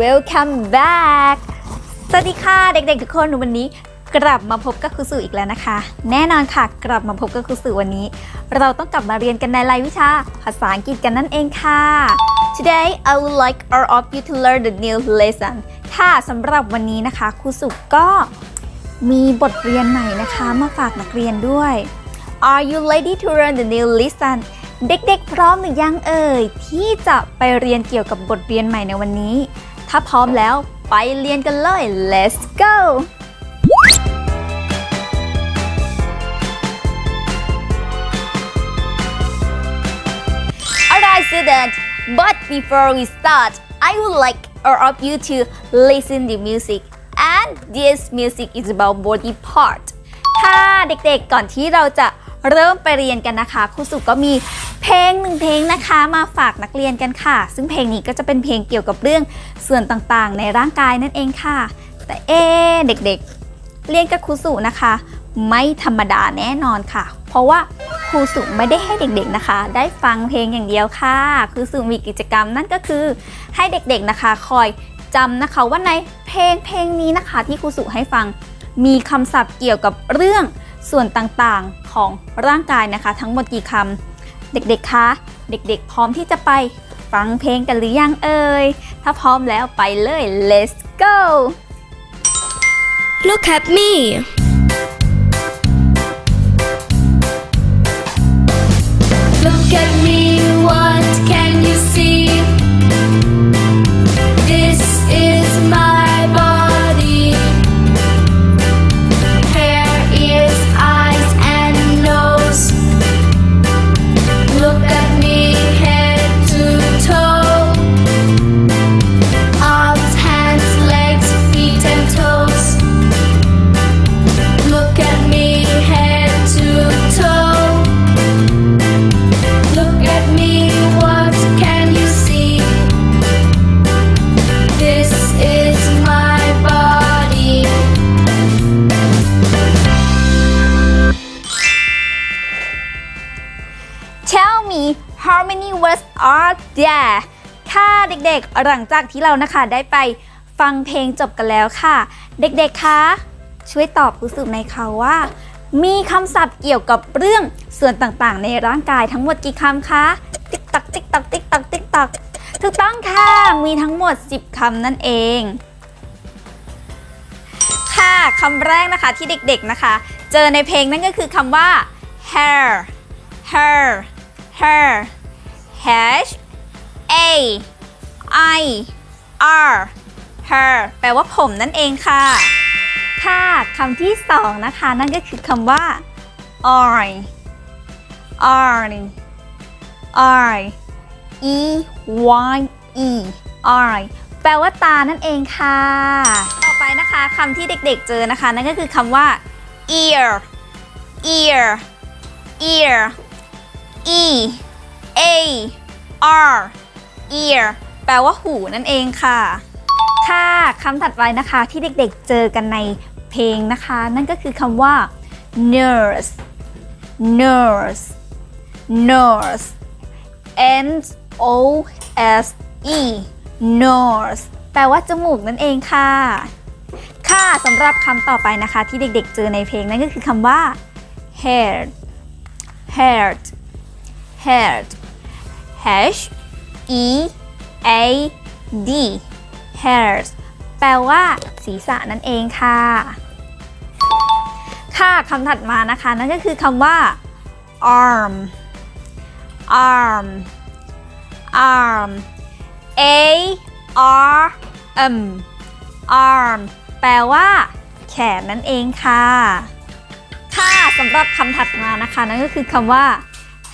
welcome back สวัสดีค่ะเด็กๆทุกคนวันนี้กลับมาพบกับครูสุอีกแล้วนะคะ แน่นอนค่ะ กลับมาพบกับครูสุวันนี้ เราต้องกลับมาเรียนกันในรายวิชาภาษาอังกฤษกันนั่นเองค่ะ Today I would like all of you to learn the new lesson ค่ะสำหรับวันนี้นะคะครูสุก็มีบทเรียนใหม่นะคะมาฝากนักเรียนด้วย Are you ready to learn the new lesson เด็กๆ พร้อมหรือยังเอ่ย ที่จะไปเรียนเกี่ยวกับบทเรียนใหม่ในวันนี้ ถ้าพร้อมแล้วไปเรียนกันเลย let's go Alright student but before we start I would like all of you to listen the music and this music is about body part ค่ะเด็กๆก่อนที่เราจะเริ่มไปเรียนกันนะคะครูสุก็มี เพลงหนึ่งเพลงนะคะมาฝากนักเรียนกันค่ะ ซึ่งเพลงนี้ก็จะเป็นเพลงเกี่ยวกับเรื่องส่วนต่างๆ ในร่างกายนั่นเองค่ะ แต่เอ๊เด็กๆ เรียนกับครูสุนะคะ ไม่ธรรมดาแน่นอนค่ะ เพราะว่าครูสุไม่ได้ให้เด็กๆนะคะ ได้ฟังเพลงอย่างเดียวค่ะครูสุมีกิจกรรมนั่นก็คือให้เด็กๆนะคะ คอยจำนะคะว่าในเพลงเพลงนี้นะคะ ที่ครูสุให้ฟังมีคำศัพท์เกี่ยวกับเรื่องส่วนต่างๆของร่างกายนะคะ ทั้งหมดกี่คำ เด็กๆ คะ เด็กๆ พร้อมที่จะไปฟังเพลงกันหรือยังเอ่ย ถ้าพร้อมแล้วไปเลย let's go Look at me. Look at me, Tell me how many words are there ค่ะเด็กๆ หลังจากที่เรานะคะได้ไปฟังเพลงจบกันแล้วค่ะ เด็กๆ คะช่วยตอบผู้สืบในอยค่ะว่า มีคำศัพท์เกี่ยวกับเรื่องส่วนต่างๆ ในร่างกายทั้งหมดกี่คำคะติ๊กตักติ๊กตักติ๊กตักติ๊กตักถูกต้องค่ะ มีทั้งหมด 10 คำนั่นเอง ค่ะคำแรกนะคะที่เด็กๆนะคะ เจอในเพลงนั่นก็คือคำว่า hair hair hair h a i r hair แปลว่าผมนั่นเองค่ะ ค่ะคำที่สองนะคะ นั่นก็คือคำว่า eye eye eye e y e eye แปลว่าตานั่นเองค่ะ ต่อไปนะคะคำที่เด็กๆเจอนะคะ นั่นก็คือคำว่า ear ear ear e a r ear แปลว่าหูนั่นเองค่ะ ค่ะคำถัดไปนะคะที่เด็กๆเจอกันในเพลงนะคะ นั่นก็คือคำว่า nurse nurse nurse n o s e nurse แปลว่าจมูกนั่นเองค่ะ ค่ะสำหรับคำต่อไปนะคะที่เด็กๆเจอในเพลงนั่นก็คือคำว่า hair hair hair h e a d hairs แปลว่าศีรษะนั่นเองค่ะ ค่ะคำถัดมานะคะ นั่นก็คือคำว่า arm arm arm a r m arm แปลว่า แขนนั่นเองค่ะ ค่ะสำหรับคำถัดมานะคะ นั่นก็คือคำว่า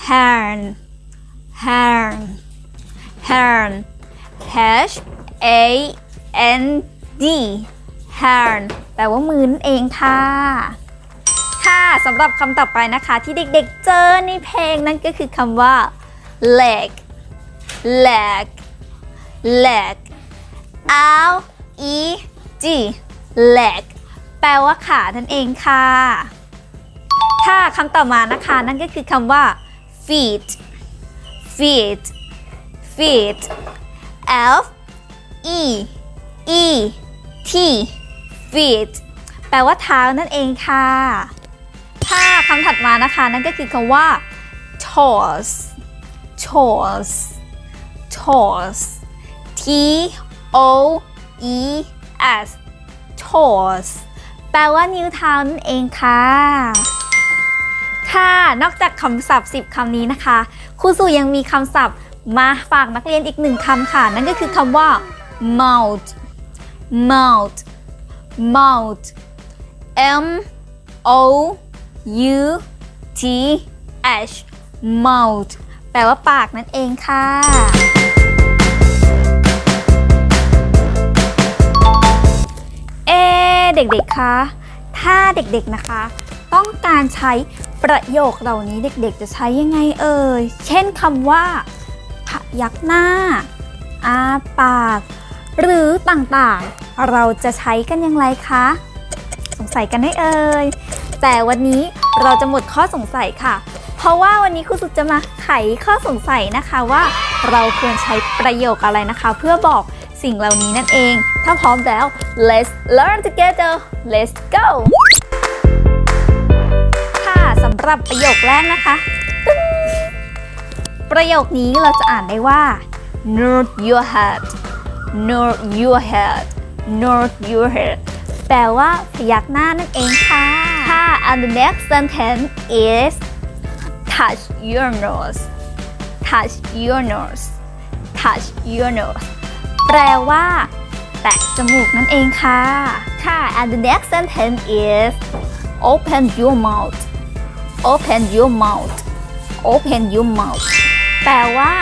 hand hand hand h a n d hand แปลว่ามือนั่นเองค่ะ ค่ะสำหรับคำต่อไปนะคะที่เด็กๆเจอในเพลงนั่นก็คือคำว่า leg leg leg l e g leg แปลว่าขานั่นเองค่ะ ค่ะคำต่อมานะคะนั่นก็คือคำว่า feet feet feet f e e t feet แปลว่าเท้านั่นเองค่ะค่ะคำถัดมานะคะนั่นก็คือคำว่า toes toes toes t o e s toes แปลว่านิ้วเท้านั่นเองค่ะ ค่ะ นอกจากคำศัพท์ 10 คำนี้นะคะ ครูสู่ยังมีคำศัพท์มาฝากนักเรียนอีกหนึ่งคำค่ะ นั่นก็คือคำว่า mouth mouth mouth m o u t h mouth แปลว่าปากนั่นเองค่ะ เอเด็กๆคะ ถ้าเด็กๆนะคะ ต้องการใช้ ประโยคเหล่านี้เด็กๆ จะใช้ยังไงเอ่ย เช่นคำว่าพยักหน้า อาปาก หรือต่างๆ เราจะใช้กันอย่างไรคะ สงสัยกันไหมเอ่ย แต่วันนี้เราจะหมดข้อสงสัยค่ะ เพราะว่าวันนี้ครูสุดจะมาไขข้อสงสัยนะคะว่า เราควรใช้ประโยคอะไรนะคะ เพื่อบอกสิ่งเหล่านี้นั่นเอง ถ้าพร้อมแล้ว let's learn together let's go ำหรับประโยคแรกนะคะ ประโยคนี้เราจะอ่านได้ว่า nod your head nod your head nod your head แปลว่าพยักหน้านั่นเองค่ะค่ะ and the next sentence is touch your nose touch your nose touch your nose แปลว่า แตะจมูกนั่นเองค่ะค่ะ and the next sentence is open your mouth open your mouth open your mouth แปลว่า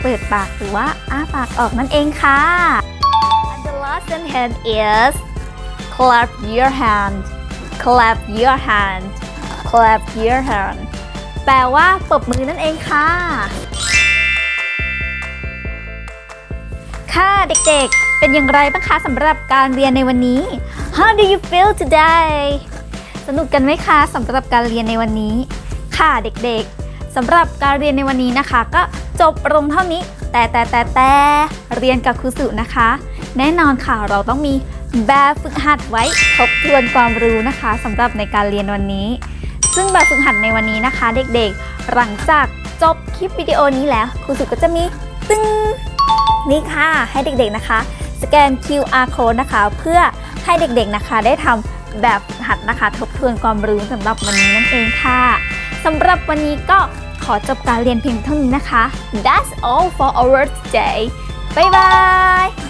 เปิดปากหรือว่าอ้าปากออกนั่นเองค่ะ and the last sentence is clap your hand clap your hand clap your hand แปลว่าปรบมือนั่นเองค่ะ ค่ะเด็กๆ เป็นอย่างไรบ้างคะสำหรับการเรียนในวันนี้ How do you feel today สนุกกันไหมคะสำหรับการเรียนในวันนี้ ค่ะเด็กๆสำหรับการเรียนในวันนี้นะคะ ก็จบลงเท่านี้ แต่แต่แต่แต่เรียนกับครูสุนะคะ แน่นอนค่ะเราต้องมีแบบฝึกหัดไว้ทบทวนความรู้นะคะสำหรับในการเรียนวันนี้ ซึ่งแบบฝึกหัดในวันนี้นะคะ เด็กๆ หลังจากจบคลิปวิดีโอนี้แล้วครูสุก็จะมีตึ้งนี่ค่ะให้เด็กๆนะคะ สแกน QR code นะคะ เพื่อให้เด็กๆนะคะได้ทำ แบบหัดนะคะ ทบทวนความรู้สำหรับวันนี้นั่นเองค่ะสำหรับวันนี้ก็ขอจบการเรียนเพียงเท่านี้นะคะ That's all for our today Bye bye